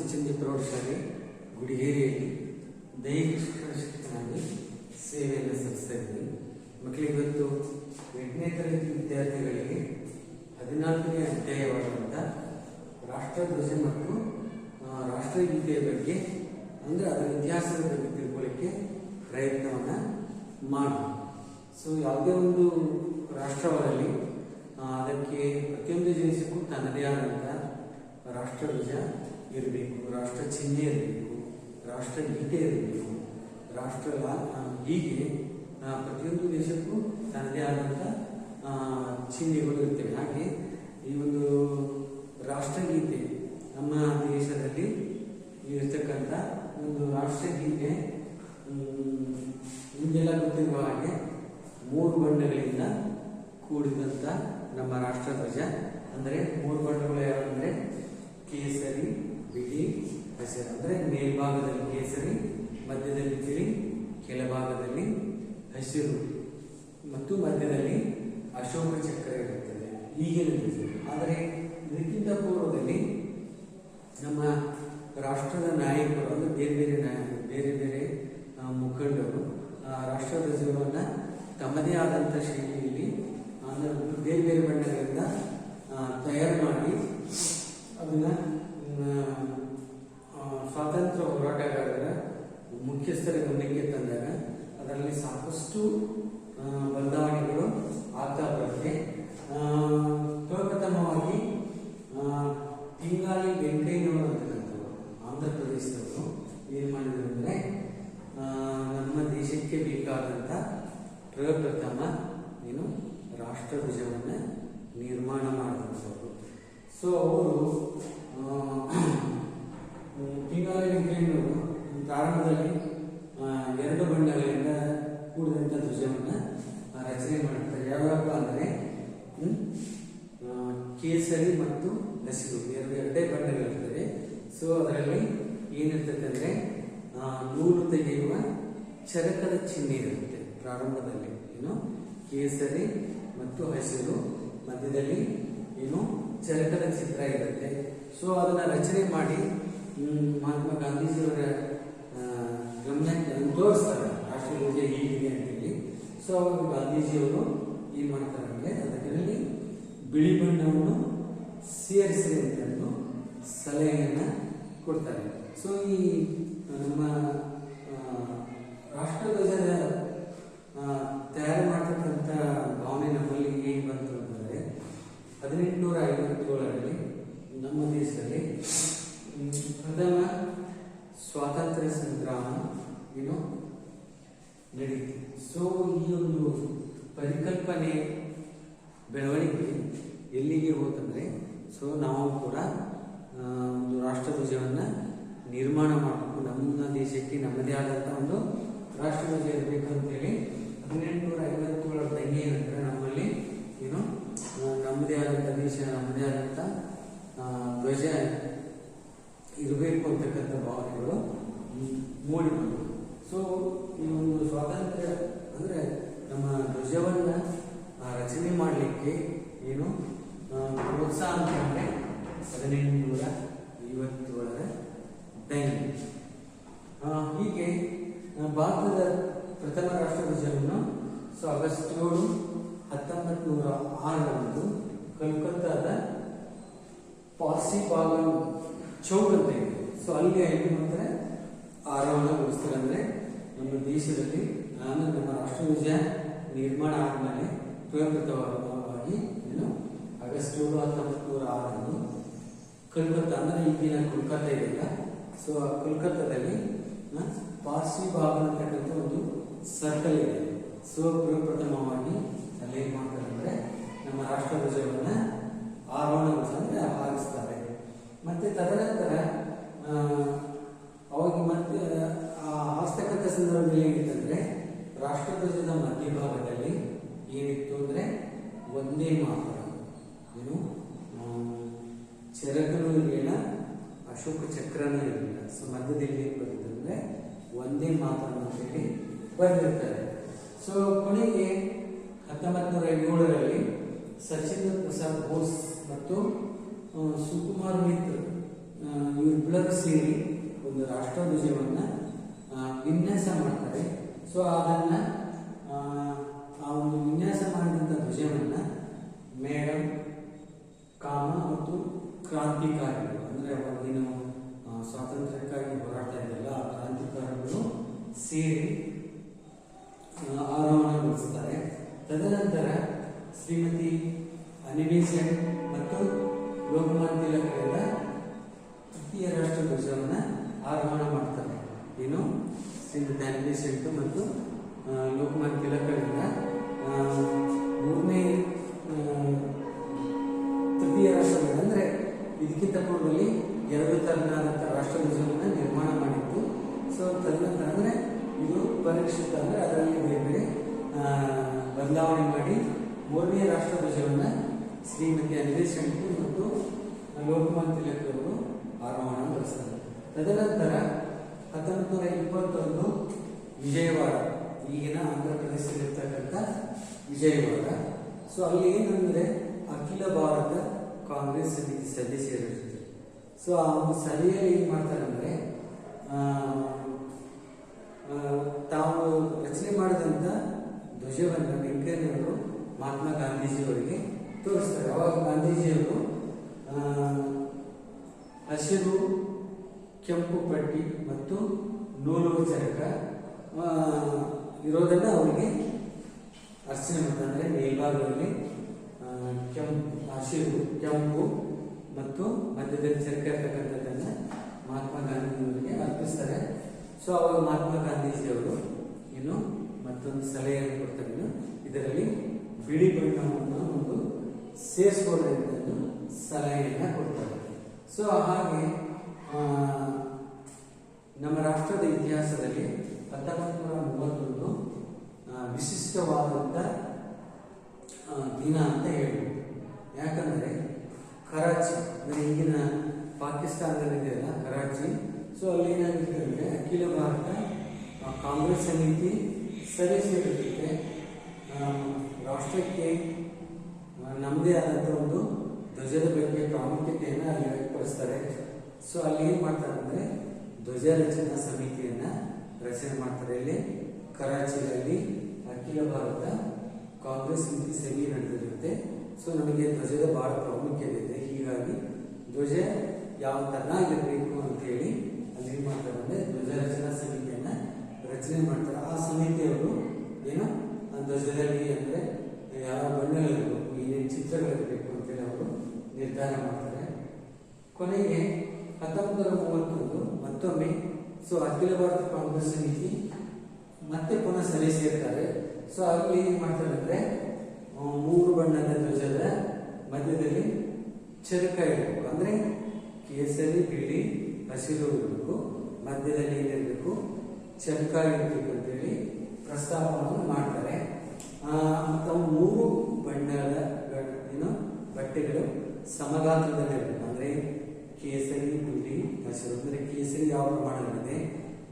ಸಿಚ್ಚಂದಿ ಪ್ರೌಢಶಾಲೆ ಗುಡಿಗೇರಿಯಲ್ಲಿ ದೈಹಿಕ ಶಿಕ್ಷಣ ಶಿಕ್ಷಕನಾಗಿ ಸೇವೆಯನ್ನು ಸಲ್ಲಿಸ್ತಾ ಇದ್ದೀನಿ. ಮಕ್ಕಳಿಗೆ ಇವತ್ತು ಎಂಟನೇ ತರಗತಿ ವಿದ್ಯಾರ್ಥಿಗಳಿಗೆ ಹದಿನಾಲ್ಕನೇ ಅಧ್ಯಾಯವಾದಂಥ ರಾಷ್ಟ್ರಧ್ವಜ ಮತ್ತು ರಾಷ್ಟ್ರಗೀತೆಯ ಬಗ್ಗೆ, ಅಂದರೆ ಅದರ ಇತಿಹಾಸದ ಬಗ್ಗೆ ತಿಳ್ಕೊಳ್ಳಿಕ್ಕೆ ಪ್ರಯತ್ನವನ್ನು ಮಾಡಿ ಸೊ, ಯಾವುದೇ ಒಂದು ರಾಷ್ಟ್ರವಾಗಲಿ ಅದಕ್ಕೆ ಪ್ರತಿಯೊಂದು ದೇಶಕ್ಕೂ ತನ್ನದೇ ಆದಂಥ ರಾಷ್ಟ್ರಧ್ವಜ ಇರಬೇಕು. ರಾಷ್ಟ್ರ ಚಿಹ್ನೆ ಇರಬೇಕು ರಾಷ್ಟ್ರಗೀತೆ ಇರಬೇಕು ರಾಷ್ಟ್ರ ಹೀಗೆ ಪ್ರತಿಯೊಂದು ದೇಶಕ್ಕೂ ತನ್ನದೇ ಆದಂಥ ಚಿಹ್ನೆಗಳು ಇರ್ತವೆ. ಹಾಗೆ ಈ ಒಂದು ರಾಷ್ಟ್ರಗೀತೆ ನಮ್ಮ ದೇಶದಲ್ಲಿ ಇರತಕ್ಕಂಥ ಒಂದು ರಾಷ್ಟ್ರಗೀತೆ ನಿಮಗೆಲ್ಲ ಗೊತ್ತಿರುವ ಹಾಗೆ ಮೂರು ಬಣ್ಣಗಳಿಂದ ಕೂಡಿದಂಥ ನಮ್ಮ ರಾಷ್ಟ್ರಧ್ವಜ. ಅಂದರೆ ಮೂರು ಬಣ್ಣಗಳು ಯಾವಂದರೆ ಕೇಸರಿ ಬಿಳಿ ಹಸಿರು ಅಂದರೆ ಮೇಲ್ಭಾಗದಲ್ಲಿ ಕೇಸರಿ, ಮಧ್ಯದಲ್ಲಿ ತಿಳಿ, ಕೆಳಭಾಗದಲ್ಲಿ ಹಸಿರು ಮತ್ತು ಮಧ್ಯದಲ್ಲಿ ಅಶೋಕ ಚಕ್ರ ಇರುತ್ತದೆ. ಈಗಿನ ಆದರೆ ಇದಕ್ಕಿಂತ ಪೂರ್ವದಲ್ಲಿ ನಮ್ಮ ರಾಷ್ಟ್ರದ ನಾಯಕರು, ಅಂದರೆ ಬೇರೆ ಬೇರೆ ನಾಯ ಬೇರೆ ಬೇರೆ ಮುಖಂಡರು ರಾಷ್ಟ್ರ ಧ್ವಜವನ್ನು ತಮ್ಮದೇ ಆದಂಥ ಶೈಲಿಯಲ್ಲಿ ಅಂದರೆ ಬೇರೆ ಬೇರೆ ಬಣ್ಣಗಳಿಂದ ಆ, ತಯಾರು ಮಾಡಿ ಅದನ್ನು ಸ್ವಾತಂತ್ರ್ಯ ಹೋರಾಟಗಾರರ ಮುಖ್ಯಸ್ಥರ ಗಮನಕ್ಕೆ ತಂದಾಗ ಅದರಲ್ಲಿ ಸಾಕಷ್ಟು ಆ, ಬದಲಾವಣೆಗಳು ಆಗ್ತಾ ಬರುತ್ತೆ ಆ, ಪ್ರಪ್ರಥಮವಾಗಿ ಆ, ಪಿಂಗಾಳಿ ವೆಂಕಯ್ಯನವರು ಅಂತಕ್ಕಂಥವ್ರು ಆಂಧ್ರ ಪ್ರದೇಶದವರು ಏನು ಮಾಡಿದ್ರು ಅಂದರೆ ನಮ್ಮ ದೇಶಕ್ಕೆ ಬೇಕಾದಂಥ ಪ್ರಪ್ರಥಮ ಏನು ರಾಷ್ಟ್ರಧ್ವಜವನ್ನು ನಿರ್ಮಾಣ ಮಾಡಿದಂಥವ್ರು ಸೊ ಅವರು ಪಿಂಗಾಳಿ ವೆಂಕಯ್ಯನವರು ಪ್ರಾರಂಭದಲ್ಲಿ ಆ, ಎರಡು ಬಣ್ಣಗಳಿಂದ ಕೂಡಿದಂಥ ಧ್ವಜವನ್ನು ರಚನೆ ಮಾಡ್ತಾರೆ ಯಾವ್ಯಾವ ಅಂದರೆ ಹ್ಮ್, ಆ, ಕೇಸರಿ ಮತ್ತು ಹಸಿರು ಎರಡು ಎರಡೇ ಬಣ್ಣಗಳಿರ್ತವೆ ಸೊ ಅದರಲ್ಲಿ ಏನಿರ್ತದೆ ಅಂದರೆ ನೂಲು ತೆಗೆಯುವ ಚರಕದ ಚಿಹ್ನೆ ಇರುತ್ತೆ ಪ್ರಾರಂಭದಲ್ಲಿ. ಏನು? ಕೇಸರಿ ಮತ್ತು ಹಸಿರು ಮಧ್ಯದಲ್ಲಿ ಏನು? ಚರಕದ ಚಿತ್ರ ಇರುತ್ತೆ. ಸೊ ಅದನ್ನ ರಚನೆ ಮಾಡಿ ಮಹಾತ್ಮ ಗಾಂಧೀಜಿಯವರ ಗಮನ ಗಮನಕ್ಕೆ ತೋರಿಸ್ತಾರೆ. ರಾಷ್ಟ್ರೀಯ ಹೀಗಿದೆ ಅಂತೇಳಿ. ಸೊ ಅವರು ಗಾಂಧೀಜಿಯವರು ಏನ್ ಮಾಡ್ತಾರೆ ಅಂದ್ರೆ, ಅದರಲ್ಲಿ ಬಿಳಿ ಬಣ್ಣವನ್ನು ಸೇರಿಸಿ ಅಂತಂದು ಸಲಹೆಯನ್ನು ಕೊಡ್ತಾರೆ. ಸೊ ಈ ನಮ್ಮ ರಾಷ್ಟ್ರಧ್ವಜದ ತಯಾರು ಮಾಡತಕ್ಕಂಥ ಭಾವನೆ ನಮ್ಮಲ್ಲಿ ಹೇಗೆ ಬಂತು ಅಂತಂದರೆ, ಹದಿನೆಂಟುನೂರ ಐವತ್ತೇಳರಲ್ಲಿ ನಮ್ಮ ದೇಶದಲ್ಲಿ ಪ್ರಥಮ ಸ್ವಾತಂತ್ರ್ಯ ಸಂಗ್ರಾಮ, ಏನು ನಡೆಯಿತು ಸೊ ಈ ಒಂದು ಪರಿಕಲ್ಪನೆ, ಬೆಳವಣಿಗೆ ಎಲ್ಲಿಗೆ ಹೋತಂದ್ರೆ, ಸೊ ನಾವು ಕೂಡ ಒಂದು ರಾಷ್ಟ್ರಧ್ವಜವನ್ನು ನಿರ್ಮಾಣ ಮಾಡಬೇಕು. ನಮ್ಮ ದೇಶಕ್ಕೆ ನಮ್ಮದೇ ಆದಂಥ ಒಂದು ರಾಷ್ಟ್ರಧ್ವಜ ಇರಬೇಕು ಅಂತೇಳಿ ಹದಿನೆಂಟುನೂರ ಐವತ್ತೇಳರ ದಂಗೆಯ ನಂತರ ನಮ್ಮಲ್ಲಿ ಏನು ನಮ್ಮದೇ ಆದಂಥ ದೇಶ, ನಮ್ಮದೇ ಆದಂಥ ಧ್ವಜ ಇರಬೇಕು ಅಂತಕ್ಕಂಥ ಭಾವನೆಗಳು ಮೂಡಿ ಸೊ, ಈ ಒಂದು ಸ್ವಾತಂತ್ರ್ಯ ಅಂದರೆ ನಮ್ಮ ಧ್ವಜವನ್ನು ರಚನೆ ಮಾಡಲಿಕ್ಕೆ ಏನು ಪ್ರೋತ್ಸಾಹ ಅಂತಂದರೆ ಹದಿನೆಂಟುನೂರ ಐವತ್ತೇಳರ ಆ, ಹೀಗೆ ಭಾರತದ ಪ್ರಥಮ ರಾಷ್ಟ್ರಧ್ವಜವನ್ನು ಸೊ ಆಗಸ್ಟ್ ಏಳು ಹತ್ತೊಂಬತ್ತು ನೂರ ಆರರಂದು ಕಲ್ಕತ್ತಾದ ಪಾರ್ಸಿ ಬಾಗನ್ ಚೌಕ್ ಅಂತ ಇದೆ ಸೊ ಅಲ್ಲಿ ಏನು ಮಾಡ್ತಾರೆ ಆರೋಹಣಗೊಳಿಸ್ತಾರೆ ಅಂದ್ರೆ ನಮ್ಮ ದೇಶದಲ್ಲಿ ಆಮೇಲೆ ನಮ್ಮ ರಾಷ್ಟ್ರಧ್ವಜ ನಿರ್ಮಾಣ ಆದಮೇಲೆ ತ್ವರಿತವಾಗಿ ಏನು ಆಗಸ್ಟ್ ಏಳು ಹತ್ತೊಂಬತ್ತು ನೂರ ಆರನ್ನು ಕಲ್ಕತ್ತಾ ಅಂದ್ರೆ ಈಗಿನ ಕೋಲ್ಕತ್ತಾ ಇದೆಯಲ್ಲ? ಸೊ ಆ ಕೋಲ್ಕತ್ತಾದಲ್ಲಿ ಪಾರ್ಸಿ ಬಾಗನ್ ಅಂತಕ್ಕಂಥ ಒಂದು ಸರ್ಕಲ್ ಇದೆ. ಸೊ ಪ್ರಪ್ರಥಮವಾಗಿ ಅಲ್ಲಿ ಏನ್ ಮಾಡ್ತಾರೆ ಅಂದ್ರೆ ನಮ್ಮ ರಾಷ್ಟ್ರ ಧ್ವಜವನ್ನ ಆರೋಹಣಗೊಳಿಸ ಅಂದ್ರೆ ಹಾರಿಸ್ತಾರೆ. ಮತ್ತೆ ತದನಂತರ ಅವಾಗ ಮತ್ತೆ ಶ್ರೀಮತಿ ಅನಿಬೇಸೆಂಟ್ ಮತ್ತು ಆ, ಲೋಕಮಾನ್ಯ ತಿಲಕರಿಂದ ಮೂರನೇ ತೃತೀಯ ರಾಷ್ಟ್ರಗಳು ಅಂದರೆ ಇದಕ್ಕಿಂತ ಪೂರ್ವದಲ್ಲಿ ಎರಡು ತರನಾದಂಥ ರಾಷ್ಟ್ರಧ್ವಜವನ್ನು ನಿರ್ಮಾಣ ಮಾಡಿತ್ತು. ಸೊ ತದನಂತರ ಅಂದರೆ ಇದು ಪರಿಷ್ಕೃತ ಅಂದರೆ ಅದರಲ್ಲಿ ಬೇರೆ ಬೇರೆ ಬದಲಾವಣೆ ಮಾಡಿ ಮೂರನೇ ರಾಷ್ಟ್ರಧ್ವಜವನ್ನು ಶ್ರೀಮತಿ ಅನ್ವೇಷ್ ಶಂಕು ಮತ್ತು ಅವರು ಆರೋಹಣಗೊಳಿಸ್ತಾರೆ ತದನಂತರ ಹತ್ತೊಂಬತ್ತು ನೂರ ಇಪ್ಪತ್ತೊಂದು ವಿಜಯವಾಡ, ಈಗಿನ ಆಂಧ್ರ ಪ್ರದೇಶದಲ್ಲಿರ್ತಕ್ಕಂಥ ವಿಜಯವಾಡ. ಸೊ ಅಲ್ಲಿ ಏನಂದ್ರೆ ಅಖಿಲ ಭಾರತ ಕಾಂಗ್ರೆಸ್ ಸಮಿತಿ ಸದಸ್ಯರಿರುತ್ತೆ ಸೊ ಆ ಒಂದು ಸಭೆಯಲ್ಲಿ ಏನ್ ಮಾಡ್ತಾರೆ ತಾವು ರಚನೆ ಮಾಡಿದಂಥ ಧ್ವಜವನ್ನು ವೆಂಕಯ್ಯನವರು ಮಹಾತ್ಮ ಗಾಂಧೀಜಿಯವರಿಗೆ ತೋರಿಸ್ತಾರೆ. ಅವಾಗ ಗಾಂಧೀಜಿಯವರು ಹಸಿರು ಕೆಂಪು ಪಟ್ಟಿ ಮತ್ತು ನೂಲು ಚರಕ ಇರೋದನ್ನ ಅವರಿಗೆ ಅರ್ಚನೆ ಅಂದರೆ ಮೇಲ್ಭಾಗದಲ್ಲಿ ಕೆಂಪು ಹಸಿರು ಕೆಂಪು ಮತ್ತು ಮಧ್ಯದಲ್ಲಿ ಚರಕ ಇರ್ತಕ್ಕಂಥದ್ದನ್ನ ಮಹಾತ್ಮ ಗಾಂಧಿಯವರಿಗೆ ಅರ್ಪಿಸ್ತಾರೆ. ಸೊ ಅವರು ಮಹಾತ್ಮ ಗಾಂಧೀಜಿಯವರು ಏನು ಮತ್ತೊಂದು ಸಲಹೆಯನ್ನು ಕೊಡ್ತಾರೆ ಇದರಲ್ಲಿ ಬಿಳಿ ಬಣ್ಣವನ್ನು ಒಂದು ಸೇರಿಸ್ಕೊಳ್ಳೋದನ್ನು ಸಲಹೆಯನ್ನ ಕೊಡ್ತಾರೆ. ಸೊ ಹಾಗೆ ಆ, ನಮ್ಮ ರಾಷ್ಟ್ರದ ಇತಿಹಾಸದಲ್ಲಿ ಹತ್ತೊಂಬತ್ತು ನೂರ ಮೂವತ್ತೊಂದು ವಿಶಿಷ್ಟವಾದಂಥ ದಿನ ಅಂತ ಹೇಳ್ಬೋದು. ಯಾಕಂದರೆ ಕರಾಚಿ, ಅಂದರೆ ಈಗಿನ ಪಾಕಿಸ್ತಾನದಲ್ಲಿದೆಯಲ್ಲ ಕರಾಚಿ. ಸೊ ಅಲ್ಲಿ ಏನಾಗುತ್ತೆ ಅಂದರೆ ಅಖಿಲ ಭಾರತ ಕಾಂಗ್ರೆಸ್ ಸಮಿತಿ ಸರಿ ಸೇರಿದಂತೆ ರಾಷ್ಟ್ರಕ್ಕೆ ನಮ್ಮದೇ ಆದಂಥ ಒಂದು ಧ್ವಜದ ಬಗ್ಗೆ ಪ್ರಾಮುಖ್ಯತೆಯನ್ನು ಅಲ್ಲಿ ವ್ಯಕ್ತಪಡಿಸ್ತಾರೆ. ಸೊ ಅಲ್ಲಿ ಏನು ಮಾಡ್ತಾರೆ ಅಂದರೆ ಧ್ವಜ ರಚನಾ ಸಮಿತಿಯನ್ನ ರಚನೆ ಮಾಡ್ತಾರೆ. ಇಲ್ಲಿ ಕರಾಚಿಯಲ್ಲಿ ಅಖಿಲ ಭಾರತ, ಕಾಂಗ್ರೆಸ್ ಸಮಿತಿ ಸಭೆ ನಡೆದಿರುತ್ತೆ ಸೊ ನಮಗೆ ಧ್ವಜದ ಬಹಳ ಪ್ರಾಮುಖ್ಯತೆ ಇದೆ ಹೀಗಾಗಿ ಧ್ವಜ ಯಾವ ತರನಾಗಿರಬೇಕು ಅಂತ ಹೇಳಿ ಅಲ್ಲಿ ಏನ್ ಮಾಡ್ತಾರೆ ಅಂದ್ರೆ ಧ್ವಜ ರಚನಾ ಸಮಿತಿಯನ್ನ ರಚನೆ ಮಾಡ್ತಾರೆ. ಆ ಸಮಿತಿಯವರು ಏನು? ಆ ಧ್ವಜದಲ್ಲಿ ಅಂದ್ರೆ ಯಾವ ಬಣ್ಣಗಳಿರಬೇಕು, ಏನೇನು ಚಿತ್ರಗಳಿರಬೇಕು ಅಂತೇಳಿ ಅವರು ನಿರ್ಧಾರ ಮಾಡ್ತಾರೆ. ಕೊನೆಗೆ ಹತ್ತೊಂಬತ್ತು ನೂರ ಮೂವತ್ತೊಂದು, ಮತ್ತೊಮ್ಮೆ. ಸೊ ಅಖಿಲ ಭಾರತ ಕಾಂಗ್ರೆಸ್ ಸಮಿತಿ ಮತ್ತೆ ಪುನಃ ಸಭೆ ಸೇರ್ತಾರೆ. ಸೊ ಅಲ್ಲಿ ಏನ್ ಮಾಡ್ತಾರೆ ಅಂದ್ರೆ ಮೂರು ಬಣ್ಣದ ಧ್ವಜದ ಮಧ್ಯದಲ್ಲಿ ಚರಕ ಇರಬೇಕು ಅಂದ್ರೆ ಕೇಸರಿ, ಬಿಳಿ, ಹಸಿರು ಇರಬೇಕು. ಮಧ್ಯದಲ್ಲಿ ಏನಿರಬೇಕು? ಚರಕ ಇರಬೇಕು ಅಂತೇಳಿ ಪ್ರಸ್ತಾಪವನ್ನು ಮಾಡ್ತಾರೆ. ಅವು ಮೂರು ಬಣ್ಣದ ಏನು, ಬಟ್ಟೆಗಳು ಸಮಗಾತ್ರದಲ್ಲಿರಬೇಕು ಅಂದ್ರೆ ಕೇಸರಿ ಬಿಳಿ ಹಸಿರು ಅಂದರೆ ಕೇಸರಿ ಯಾವ ಪ್ರಮಾಣದಲ್ಲಿದೆ?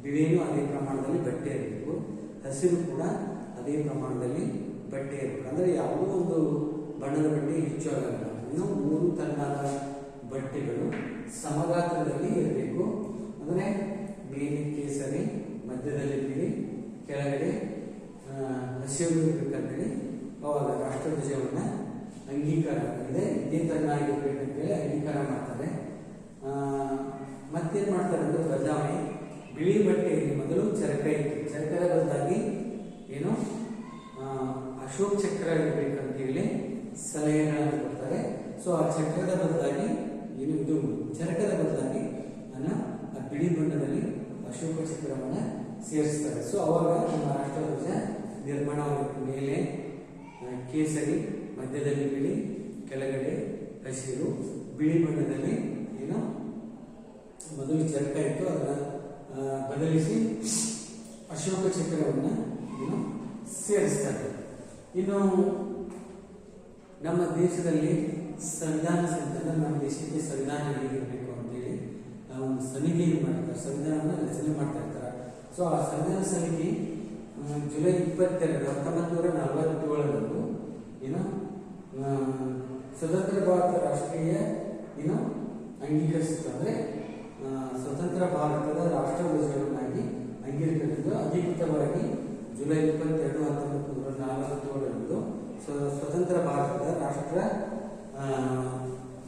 ಬಿಳಿನೂ ಅದೇ ಪ್ರಮಾಣದಲ್ಲಿ ಬಟ್ಟೆ ಇರಬೇಕು. ಹಸಿರು ಕೂಡ ಅದೇ ಪ್ರಮಾಣದಲ್ಲಿ ಬಟ್ಟೆ ಇರಬೇಕು. ಅಂದರೆ ಯಾವುದೋ ಒಂದು ಬಣ್ಣದ ಬಟ್ಟೆ ಹೆಚ್ಚು ಆಗಲ್ಲ ಇನ್ನು ಮೂರು ತರಹದ ಬಟ್ಟೆಗಳು ಸಮಗಾತ್ರದಲ್ಲಿ ಇರಬೇಕು. ಅಂದರೆ ಮೇಲೆ ಕೇಸರಿ, ಮಧ್ಯದಲ್ಲಿ ಬಿಳಿ, ಕೆಳಗಡೆ ಹಸಿರು ಇರಬೇಕಂತೇಳಿ ಅವಾಗ ರಾಷ್ಟ್ರಧ್ವಜವನ್ನು ಅಂಗೀಕಾರ ಇದೆ ಇದೇ ತರನಾಗಿರ್ಬೇಕಂತೇಳಿ ಅಂಗೀಕಾರ ಮಾಡ್ತಾರೆ. ಮತ್ತೇನ್ ಮಾಡ್ತಾರೆ ಅಂದ್ರೆ ಬದಲಾವಣೆ? ಬಿಳಿ ಬಟ್ಟೆಯಲ್ಲಿ ಮೊದಲು ಚರಕ ಇತ್ತು. ಚರಕದ ಬದಲಾಗಿ ಏನು ಅಶೋಕ್ ಚಕ್ರ ಇರಬೇಕಂತೇಳಿ ಸಲಹೆಗಳನ್ನು ಕೊಡ್ತಾರೆ. ಸೊ ಆ ಚಕ್ರದ ಬದಲಾಗಿ ಏನು ಚರಕದ ಬದಲಾಗಿ ನನ್ನ ಆ ಬಿಳಿ ಬಣ್ಣದಲ್ಲಿ ಅಶೋಕ ಚಕ್ರವನ್ನು ಸೇರಿಸ್ತಾರೆ. ಸೊ ಅವಾಗ ನಮ್ಮ ರಾಷ್ಟ್ರಧ್ವಜ ನಿರ್ಮಾಣವಾಗುತ್ತೆ. ಮೇಲೆ ಕೇಸರಿ, ಮಧ್ಯದಲ್ಲಿ ಬಿಳಿ, ಕೆಳಗಡೆ ಹಸಿರು, ಬಿಳಿ ಬಣ್ಣದಲ್ಲಿ ಏನು? ಮೊದಲು ಚರಕ ಇತ್ತು ಅದನ್ನ ಬದಲಿಸಿ ಅಶೋಕ ಚಕ್ರವನ್ನು ಇನ್ನು ಸೇರಿಸ್ತಾರೆ ಇನ್ನು ನಮ್ಮ ದೇಶದಲ್ಲಿ ಸಂವಿಧಾನ ಸಂಸದ ನಮ್ಮ ದೇಶಕ್ಕೆ ಸಂವಿಧಾನ ಹೇಗಿರಬೇಕು ಅಂತೇಳಿ ಒಂದು ಸಮಿತಿಯನ್ನು ಮಾಡ್ತಾರೆ. ಸಂವಿಧಾನವನ್ನು ರಚನೆ ಮಾಡ್ತಾ ಇರ್ತಾರೆ. ಸೊ ಆ ಸಂವಿಧಾನ ಸಮಿತಿ ಜುಲೈ ಇಪ್ಪತ್ತೆರಡು ಹತ್ತೊಂಬತ್ತು ನೂರ ನಲವತ್ತೇಳರಂದು ಏನು ಸ್ವತಂತ್ರ ಭಾರತ ರಾಷ್ಟ್ರೀಯ ಏನು ಅಂಗೀಕರಿಸಿತು ಅಂದ್ರೆ ಆ, ಸ್ವತಂತ್ರ ಭಾರತದ ರಾಷ್ಟ್ರ ರಾಷ್ಟ್ರಧ್ವಜವನ್ನಾಗಿ ಅಂಗೀಕರಿಸಿದ್ದು ಅಧಿಕೃತವಾಗಿ ಜುಲೈ ಇಪ್ಪತ್ತೆರಡು ಹತ್ತೊಂಬತ್ತು ನೂರ ನಲವತ್ತೇಳರಂದು ಸ್ವ- ಸ್ವತಂತ್ರ ಭಾರತದ ರಾಷ್ಟ್ರ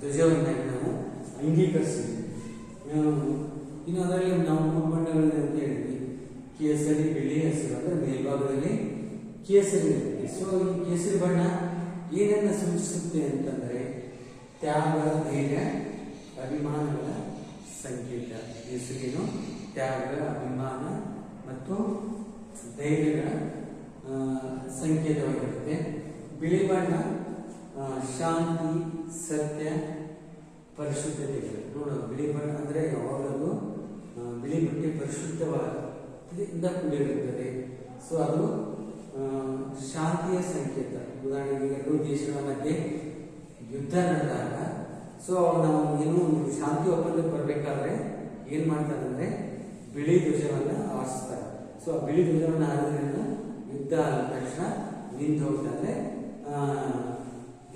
ಧ್ವಜವನ್ನಾಗಿ ನಾವು ಅಂಗೀಕರಿಸಿದ್ವಿ. ಇನ್ನು ಅದರಲ್ಲಿ ನಾವು ಮೂರು ಅಂತ ಹೇಳಿದ್ವಿ. ಕೇಸರಿ, ಬಿಳಿ ಹಸಿರು ಅಂದ್ರೆ ಮೇಲ್ಭಾಗದಲ್ಲಿ ಕೇಸರಿ ಸೊ ಈ ಕೇಸರಿ ಬಣ್ಣ ಏನನ್ನ ಸೂಚಿಸುತ್ತೆ ಅಂತಂದ್ರೆ ತ್ಯಾಗ, ಧೈರ್ಯ, ಅಭಿಮಾನಗಳ ಸಂಕೇತ. ಹೆಸರೇನು ತ್ಯಾಗ, ಅಭಿಮಾನ ಮತ್ತು ಧೈರ್ಯದ ಸಂಕೇತವಾಗಿರುತ್ತೆ. ಬಿಳಿ ಬಣ್ಣ ಶಾಂತಿ, ಸತ್ಯ ಪರಿಶುದ್ಧತೆ ನೋಡು ಬಿಳಿ ಬಣ್ಣ ಅಂದರೆ ಯಾವಾಗಲೂ ಬಿಳಿ ಬಟ್ಟೆ ಪರಿಶುದ್ಧವಾದ ಕೂಡಿರುತ್ತದೆ. ಸೊ ಅದು ಶಾಂತಿಯ ಸಂಕೇತ. ಉದಾಹರಣೆಗೆ ಎರಡು ದೇಶಗಳ ಮಧ್ಯೆ ಯುದ್ಧ ನಡೆದಾಗ ಸೊ ನಾವು ಏನು ಶಾಂತಿ ಒಪ್ಪಂದಕ್ಕೆ ಬರಬೇಕಾದ್ರೆ ಏನು ಮಾಡ್ತಾರೆ ಅಂದ್ರೆ ಬಿಳಿ ಧ್ವಜವನ್ನ ಆರಿಸ್ತಾರೆ. ಸೊ ಆ ಬಿಳಿ ಧ್ವಜವನ್ನ ಆರಿದ್ರಿಂದ ಯುದ್ಧ ಆದ ತಕ್ಷಣ ನಿಂತು ಹೋಗ್ತಾರೆ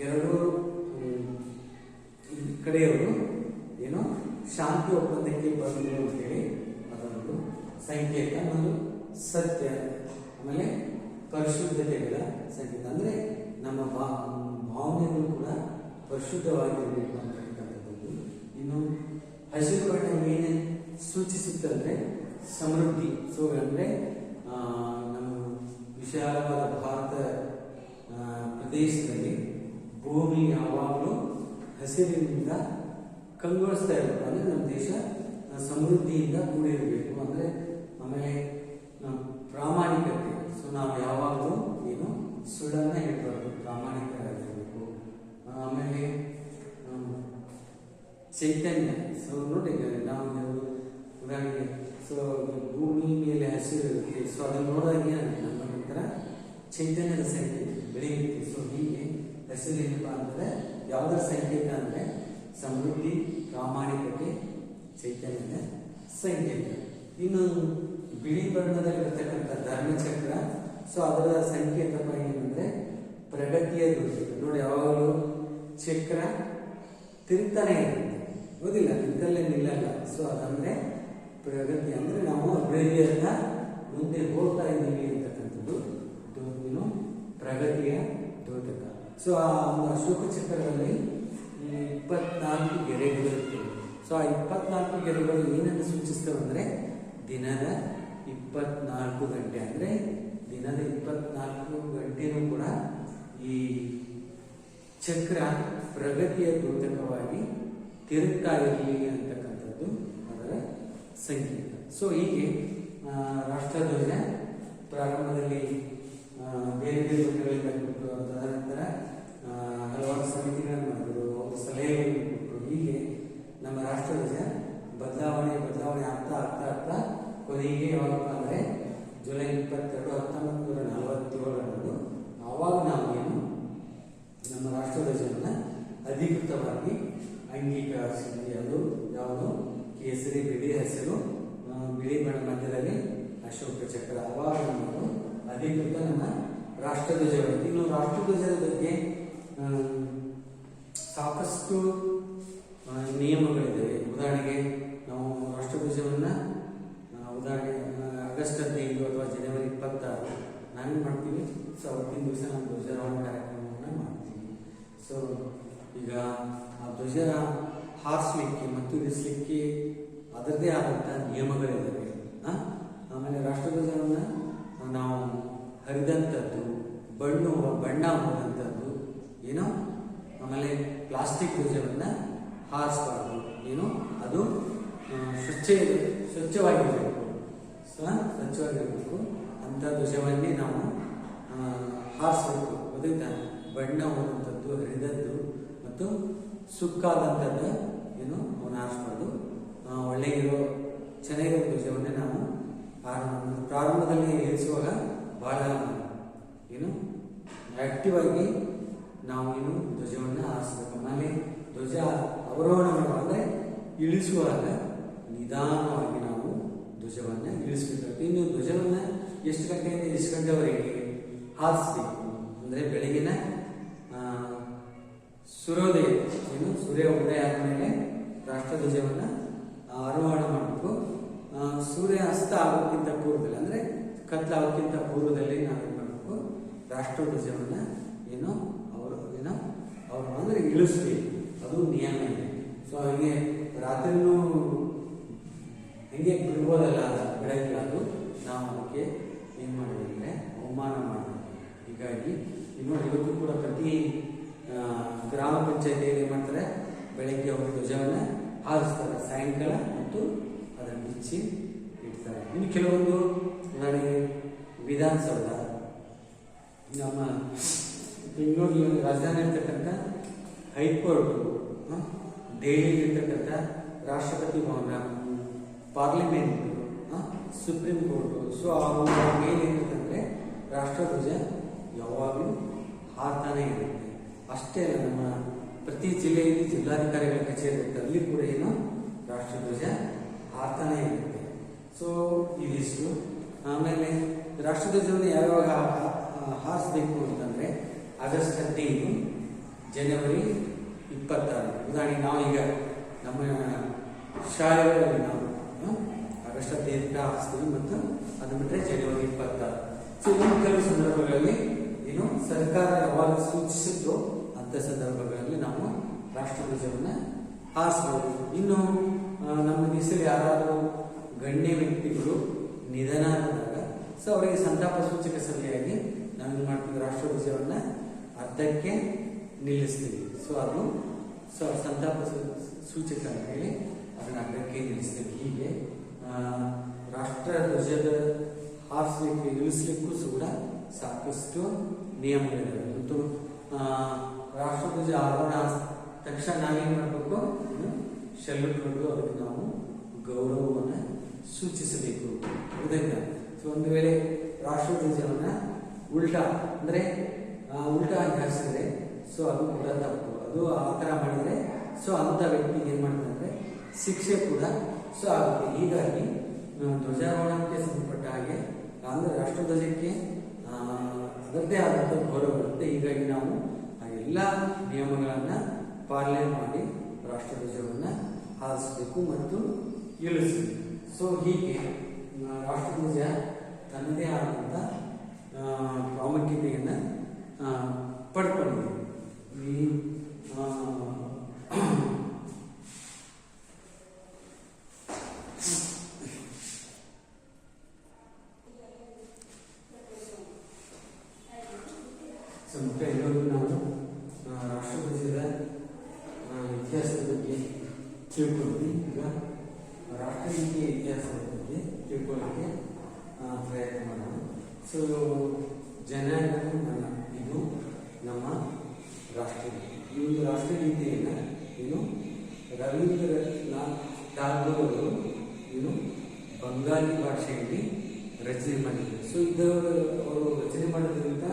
ಎರಡು ಕಡೆಯವರು ಏನು ಶಾಂತಿ ಒಪ್ಪಂದಕ್ಕೆ ಬಂದರು ಅಂತೇಳಿ ಅದೊಂದು ಸಂಕೇತ ಮತ್ತು ಸತ್ಯ. ಆಮೇಲೆ ಪರಿಶುದ್ಧತೆಗಳ ಸಂಕೇತ. ಅಂದ್ರೆ ನಮ್ಮ ಭಾವನೆಗಳು ಕೂಡ ಪರಿಶುದ್ಧವಾಗಿರಬೇಕು ಅಂತಕ್ಕಂಥದ್ದು ಇನ್ನು ಹಸಿರು ಬಣ್ಣ ಏನೇ ಸೂಚಿಸುತ್ತಂದ್ರೆ ಸಮೃದ್ಧಿ. ಸೊ ಅಂದರೆ ನಮ್ಮ ವಿಶಾಲವಾದ ಭಾರತ ಪ್ರದೇಶದಲ್ಲಿ ಭೂಮಿ ಯಾವಾಗಲೂ ಹಸಿರಿನಿಂದ ಕಂಗೊಳಿಸ್ತಾ ಇರಬೇಕು ಅಂದರೆ ನಮ್ಮ ದೇಶ ಸಮೃದ್ಧಿಯಿಂದ ಕೂಡಿರಬೇಕು. ಅಂದರೆ ಆಮೇಲೆ ನಮ್ಮ ಪ್ರಾಮಾಣಿಕತೆ. ಸೊ ನಾವು ಯಾವಾಗಲೂ ಏನು ಸುಳ್ಳನ್ನ ಹೇಳ್ಬಾರ್ದು. ಪ್ರಾಮಾಣಿಕರಾಗಿರಬೇಕು ಆಮೇಲೆ ಚೈತನ್ಯ. ಸೊ ನೋಡಿ ನಾವು ಉದಾಹರಣೆಗೆ ಸೊ ಭೂಮಿ ಮೇಲೆ ಹಸಿರು ಇರುತ್ತೆ. ಸೊ ಅದನ್ನು ನೋಡಿದಾಗ ನಮ್ಮ ನಂತರ ಚೈತನ್ಯದ ಸಂಕೇತ ಬೆಳೆಯುತ್ತೆ. ಸೊ ಹೀಗೆ ಹಸಿರು ಏನಪ್ಪ ಅಂದರೆ, ಯಾವುದರ ಸಂಕೇತ ಅಂದರೆ, ಸಮೃದ್ಧಿ, ಪ್ರಾಮಾಣಿಕತೆ, ಚೈತನ್ಯದ ಸಂಕೇತ. ಇನ್ನು ಬಿಳಿ ಬಣ್ಣದಲ್ಲಿರ್ತಕ್ಕಂಥ ಧರ್ಮಚಕ್ರ. ಸೊ ಅದರ ಸಂಕೇತಪ್ಪ ಏನಂದರೆ, ಪ್ರಗತಿಯ ದೃಷ್ಟಿ. ನೋಡಿ, ಯಾವಾಗಲೂ ಚಕ್ರ ತಿರುಗ್ತಾನೆ ಇರುತ್ತೆ. ಹೌದಿಲ್ಲ ನಿಂತಲ್ಲೇ ನಿಲ್ಲಲ್ಲ. ಸೊ ಅದಂದ್ರೆ ಪ್ರಗತಿ. ಅಂದ್ರೆ ನಾವು ಅಭಿವೃದ್ಧಿಯನ್ನ ಮುಂದೆ ಹೋಗ್ತಾ ಇದ್ದೀವಿ ಅಂತಕ್ಕಂಥದ್ದು. ಏನು? ಪ್ರಗತಿಯ ದ್ಯೋತಕ ಸೊ ಆ ಒಂದು ಅಶೋಕ ಚಕ್ರದಲ್ಲಿ ಇಪ್ಪತ್ನಾಲ್ಕು ಗೆರೆಗಳು ಇರ್ತವೆ. ಸೊ ಆ ಇಪ್ಪತ್ನಾಲ್ಕು ಗೆರೆಗಳು ಏನನ್ನು ಸೂಚಿಸ್ತವೆ ಅಂದ್ರೆ ದಿನದ ಇಪ್ಪತ್ನಾಲ್ಕು ಗಂಟೆ. ಅಂದ್ರೆ ದಿನದ ಇಪ್ಪತ್ನಾಲ್ಕು ಗಂಟೆನೂ ಕೂಡ ಈ ಚಕ್ರ ಪ್ರಗತಿಯ ದ್ಯೋತಕವಾಗಿ ತಿರುಗ್ತಾ ಇರಲಿ ಅಂತಕ್ಕಂಥದ್ದು ಅದರ ಸಂಕೇತ. ಸೊ ಹೀಗೆ ರಾಷ್ಟ್ರಧ್ವಜ ಪ್ರಾರಂಭದಲ್ಲಿ ಬೇರೆ ಬೇರೆ ತದನಂತರ ಹಲವಾರು ಸಮಿತಿಗಳನ್ನು ಮಾಡಿದ್ರು ಅವರು ಸಲಹೆಗಳನ್ನು ಕೊಟ್ಟರು ಹೀಗೆ ನಮ್ಮ ರಾಷ್ಟ್ರಧ್ವಜ ಬದಲಾವಣೆ ಬದಲಾವಣೆ ಆಗ್ತಾ ಆಗ್ತಾ ಆಗ್ತಾ ಕೊನೆಗೆ ಯಾವಾಗಪ್ಪ ಅಂದರೆ ಜುಲೈ ಇಪ್ಪತ್ತೆರಡು ಹತ್ತೊಂಬತ್ತು ನೂರ ನಲವತ್ತೇಳರಂದು ಆವಾಗ ನಾವು ಏನು ನಮ್ಮ ರಾಷ್ಟ್ರಧ್ವಜವನ್ನು ಅಧಿಕೃತವಾಗಿ ಅಂಗೀಕರಿಸಿದ್ವಿ ಅದು ಯಾವುದು ಕೇಸರಿ ಬಿಳಿ ಹಸಿರು ಬಿಳಿ ಬಣ್ಣ ಮಧ್ಯದಲ್ಲಿ ಅಶೋಕ ಚಕ್ರ ಅವಾಗ ನಾವು ಅಧಿಕೃತ ನಮ್ಮ ರಾಷ್ಟ್ರಧ್ವಜವಾಯಿತು ಇನ್ನು ರಾಷ್ಟ್ರಧ್ವಜದ ಬಗ್ಗೆ ಸಾಕಷ್ಟು ನಿಯಮಗಳಿದ್ದಾವೆ. ಉದಾಹರಣೆಗೆ, ನಾವು ರಾಷ್ಟ್ರಧ್ವಜವನ್ನು ಉದಾಹರಣೆ ಆಗಸ್ಟ್ ಹದಿನೈದು ಅಥವಾ ಜನವರಿ ಇಪ್ಪತ್ತಾರು ನಾವೇನು ಮಾಡ್ತೀವಿ. ಸೊ, ಅವತ್ತಿನ ದಿವಸ ನಾವು ಧ್ವಜಾರೋಹಣ ಕಾರ್ಯಕ್ರಮವನ್ನು ಮಾಡ್ತೀವಿ. ಸೊ, ಈಗ ಆ ಧ್ವಜ ಹಾರಿಸ್ಲಿಕ್ಕೆ ಮತ್ತು ಇಳಿಸ್ಲಿಕ್ಕೆ ಅದರದೇ ಆದಂಥ ನಿಯಮಗಳಿದ್ದಾವೆ? ಆಮೇಲೆ ರಾಷ್ಟ್ರಧ್ವಜವನ್ನು ನಾವು ಹರಿದಂಥದ್ದು, ಬಣ್ಣ ಬಣ್ಣ ಹೋದಂಥದ್ದು, ಏನೋ? ಆಮೇಲೆ ಪ್ಲಾಸ್ಟಿಕ್ ಧ್ವಜವನ್ನು ಹಾರಿಸಬಾರ್ದು, ಏನು? ಅದು ಸ್ವಚ್ಛ, ಸ್ವಚ್ಛವಾಗಿರಬೇಕು. ಸ್ವಚ್ಛವಾಗಿರಬೇಕು. ಅಂಥ ಧ್ವಜವನ್ನೇ ನಾವು ಹಾರಿಸಬೇಕು ಹಾರಿಸ್ಬೇಕು. ಗೊತ್ತಾಯ್ತಾ ಬಣ್ಣ ಹೋದಂಥದ್ದು, ಹರಿದದ್ದು ಮತ್ತು ಸುಕ್ಕಾದಂಥದ್ದು ಏನು ಅವನ್ನ ಹಾರಿಸ್ಬಾರ್ದು ಆ, ಒಳ್ಳೆ ಇರೋ ಚೆನ್ನಾಗಿರೋ ಧ್ವಜವನ್ನೇ ನಾವು ಪ್ರಾರಂಭ ಪ್ರಾರಂಭದಲ್ಲಿ ಇರಿಸುವಾಗ ಬಹಳ ಏನು ಆಕ್ಟಿವ್ ಆಗಿ ನಾವು ಏನು ಧ್ವಜವನ್ನು ಆರಿಸ್ಬೇಕು ಆಮೇಲೆ ಧ್ವಜ ಅವರೋಹಣ ಮಾಡುವಾಗ ಇಳಿಸುವಾಗ ನಿಧಾನವಾಗಿ ನಾವು ಧ್ವಜವನ್ನು ಇಳಿಸ್ಬೇಕಾಗುತ್ತೆ. ಇನ್ನು ಧ್ವಜವನ್ನು ಎಷ್ಟು ಗಂಟೆಯಿಂದ ಎಷ್ಟು ಗಂಟೆವರೆಗೆ ಹಾರಿಸ್ಬೇಕು? ಅಂದರೆ ಬೆಳಗಿನ ಸೂರ್ಯೋದಯ ಏನು ಸೂರ್ಯ ಉದಯ ಆದಮೇಲೆ ರಾಷ್ಟ್ರಧ್ವಜವನ್ನು ಧ್ವಜವನ್ನ ಆರೋಹಣ ಮಾಡಬೇಕು. ಸೂರ್ಯ ಅಸ್ತ ಆಗೋಕ್ಕಿಂತ ಪೂರ್ವದಲ್ಲಿ, ಅಂದರೆ ಕತ್ಲಾಗೋಕ್ಕಿಂತ ಪೂರ್ವದಲ್ಲಿ ನಾವೇನು ಮಾಡಬೇಕು? ರಾಷ್ಟ್ರಧ್ವಜವನ್ನು ಏನು ಅವರು, ಏನೋ ಅವರು ಅಂದರೆ ಇಳಿಸ್ಬೇಕು ಅದು ನಿಯಮ ಇದೆ. ಸೊ ಹಂಗೆ ರಾತ್ರಿನೂ ಹೆಂಗೆ ಬಿಡ್ಬೋದಲ್ಲ ಬಿಡೋದಿಲ್ಲ ಅದು. ನಾವು ಅದಕ್ಕೆ ಏನು ಮಾಡಿದ್ರೆ ಅವಮಾನ ಮಾಡಬೇಕು ಹೀಗಾಗಿ ಇನ್ನೂ ಇವತ್ತು ಕೂಡ ಪ್ರತಿ ಗ್ರಾಮ ಪಂಚಾಯತಿಯಲ್ಲಿ ಏನು ಮಾಡ್ತಾರೆ? ಬೆಳಗ್ಗೆ ಅವರು ಧ್ವಜವನ್ನು ಹಾರಿಸ್ತಾರೆ. ಸಾಯಂಕಾಲ ಮತ್ತು ಅದನ್ನು ಬಿಚ್ಚಿ ಇಡ್ತಾರೆ. ಇನ್ನು ಕೆಲವೊಂದು ಉದಾಹರಣೆಗೆ ವಿಧಾನಸೌಧ. ನಮ್ಮ ಬೆಂಗಳೂರಿನ ರಾಜಧಾನಿ ಇರ್ತಕ್ಕಂಥ high court ದೆಹಲಿಯಲ್ಲಿರ್ತಕ್ಕಂಥ Rashtrapati Bhavan, parliament supreme court. So ಅವು ಮೇಲೇನಿರ್ತಂದರೆ ರಾಷ್ಟ್ರಧ್ವಜ ಯಾವಾಗಲೂ ಹಾರ್ತಾನೇ ಇರುತ್ತೆ. ಅಷ್ಟೇ ಅಲ್ಲ, ನಮ್ಮ ಪ್ರತಿ ಜಿಲ್ಲೆಯಲ್ಲಿ ಜಿಲ್ಲಾಧಿಕಾರಿಗಳ ಕಚೇರಿ ಇರುತ್ತೆ. ಅಲ್ಲಿ ಕೂಡ ಏನು ರಾಷ್ಟ್ರಧ್ವಜ ಹಾರ್ತಾನೆ ಇರುತ್ತೆ. ಸೊ ಇದಿಷ್ಟು ಆಮೇಲೆ ರಾಷ್ಟ್ರಧ್ವಜವನ್ನು ಯಾವಾಗ ಹಾರಿಸ್ಬೇಕು ಅಂತಂದ್ರೆ ಆಗಸ್ಟ್ ಹದಿನೈದು ಜನವರಿ ಇಪ್ಪತ್ತಾರು. ಉದಾಹರಣೆಗೆ ನಾವು ಈಗ ನಮ್ಮ ಶಾಲೆಗಳಲ್ಲಿ ನಾವು ಆಗಸ್ಟ್ ಹದಿನೈದಕ್ಕೆ ಹಾರಿಸ್ತೀವಿ ಮತ್ತು ಅದು ಬಿಟ್ಟರೆ ಜನವರಿ ಇಪ್ಪತ್ತಾರು. ಸೊ ಕೆಲವು ಸಂದರ್ಭಗಳಲ್ಲಿ ಏನು ಸರ್ಕಾರ ಯಾವಾಗ ಸೂಚಿಸಿದ್ರು ಅಂಥ ಸಂದರ್ಭಗಳಲ್ಲಿ ನಾವು ರಾಷ್ಟ್ರಧ್ವಜವನ್ನು ಹಾರಿಸ್ಬೋದು ಇನ್ನು ನಮ್ಮ ದೇಶದಲ್ಲಿ ಯಾರಾದರೂ ಗಣ್ಯ ವ್ಯಕ್ತಿಗಳು ನಿಧನ ಆದಾಗ, ಸೊ ಅವರಿಗೆ ಸಂತಾಪ ಸೂಚಕ ಸಭೆಯಾಗಿ ನಾವೇನು ಮಾಡ್ತೀವಿ. ರಾಷ್ಟ್ರಧ್ವಜವನ್ನು ಅರ್ಧಕ್ಕೆ ನಿಲ್ಲಿಸ್ತೀವಿ. ಸೊ ಅದು, ಸೊ ಸಂತಾಪ ಸೂಚಕ ಅಂತ ಹೇಳಿ ಅದನ್ನು ಅರ್ಧಕ್ಕೆ ನಿಲ್ಲಿಸ್ತೀವಿ. ಹೀಗೆ ರಾಷ್ಟ್ರಧ್ವಜದ ರಾಷ್ಟ್ರ ಧ್ವಜದ ಹಾರಿಸ್ಲಿಕ್ಕೆ, ಇಳಿಸ್ಲಿಕ್ಕೂ ಕೂಡ ಸಾಕಷ್ಟು ನಿಯಮಗಳಿವೆ ಮತ್ತು ರಾಷ್ಟ್ರಧ್ವಜ ಆರೋಹಣ ತಕ್ಷಣ ನಾವೇನು ಮಾಡಬೇಕು? ಶೆಲ್ಯೂಟ್ ಕೊಟ್ಟು ಅದಕ್ಕೆ ನಾವು ಗೌರವವನ್ನು ಸೂಚಿಸಬೇಕು. ಇದರಿಂದ ಸೊ ಒಂದು ವೇಳೆ ರಾಷ್ಟ್ರಧ್ವಜವನ್ನ ಉಲ್ಟಾ ಅಂದ್ರೆ ಉಲ್ಟಾ ಆಗಿ ಹಾರಿಸಿದ್ರೆ ಸೊ ಅದು ಕೂಡ ತಪ್ಪು ಅದು ಆ ಥರ ಮಾಡಿದ್ರೆ ಸೊ ಅಂಥ ವ್ಯಕ್ತಿ ಏನು ಮಾಡ್ತಾರೆ ಶಿಕ್ಷೆ ಕೂಡ ಸೊ ಆಗುತ್ತೆ. ಹೀಗಾಗಿ ಧ್ವಜಾರೋಹಣಕ್ಕೆ ಸಂಬಂಧಪಟ್ಟ ಹಾಗೆ, ಅಂದ್ರೆ ರಾಷ್ಟ್ರಧ್ವಜಕ್ಕೆ ಅದರದ್ದೇ ಆದಂಥ ಗೌರವ ಇರುತ್ತೆ ಹೀಗಾಗಿ ನಾವು ಎಲ್ಲ ನಿಯಮಗಳನ್ನು ಪಾಲನೆ ಮಾಡಿ ರಾಷ್ಟ್ರಧ್ವಜವನ್ನು ಹಾರಿಸಬೇಕು ಮತ್ತು ಇಳಿಸಬೇಕು ಸೊ ಹೀಗೆ ರಾಷ್ಟ್ರಧ್ವಜ ತನ್ನದೇ ಆದಂಥ ಪ್ರಾಮುಖ್ಯತೆಯನ್ನು ಪಡ್ಕೊಂಡಿದೆ ಈ ಆ, ಸೊ ಮುಖ್ಯ ಇರೋದು ನಾವು ಆ, ರಾಷ್ಟ್ರಧ್ವಜದ ಆ, ಇತಿಹಾಸದ ಬಗ್ಗೆ ತಿಳ್ಕೊಂಡ್ವಿ ಈಗ ರಾಷ್ಟ್ರೀಯ ಇತಿಹಾಸದ ಬಗ್ಗೆ ತಿಳ್ಕೊಳ್ಳೋಕ್ಕೆ ಪ್ರಯತ್ನ ಮಾಡೋಣ. ಸೊ ಜನಾಂಗವು ನನ್ನ ಇದು ನಮ್ಮ ರಾಷ್ಟ್ರೀಯ ಈ ಒಂದು ರಾಷ್ಟ್ರಗೀತೆಯನ್ನು ಏನು? ರವೀಂದ್ರನಾಥ್ ಟಾಗೋರ್ ಅವರು ಏನು ಬಂಗಾಳಿ ಭಾಷೆಯಲ್ಲಿ ರಚನೆ ಮಾಡಿದ್ದಾರೆ ಸೊ ಇದ್ದವರು ಅವರು ರಚನೆ ಮಾಡೋದ್ರಿಂದ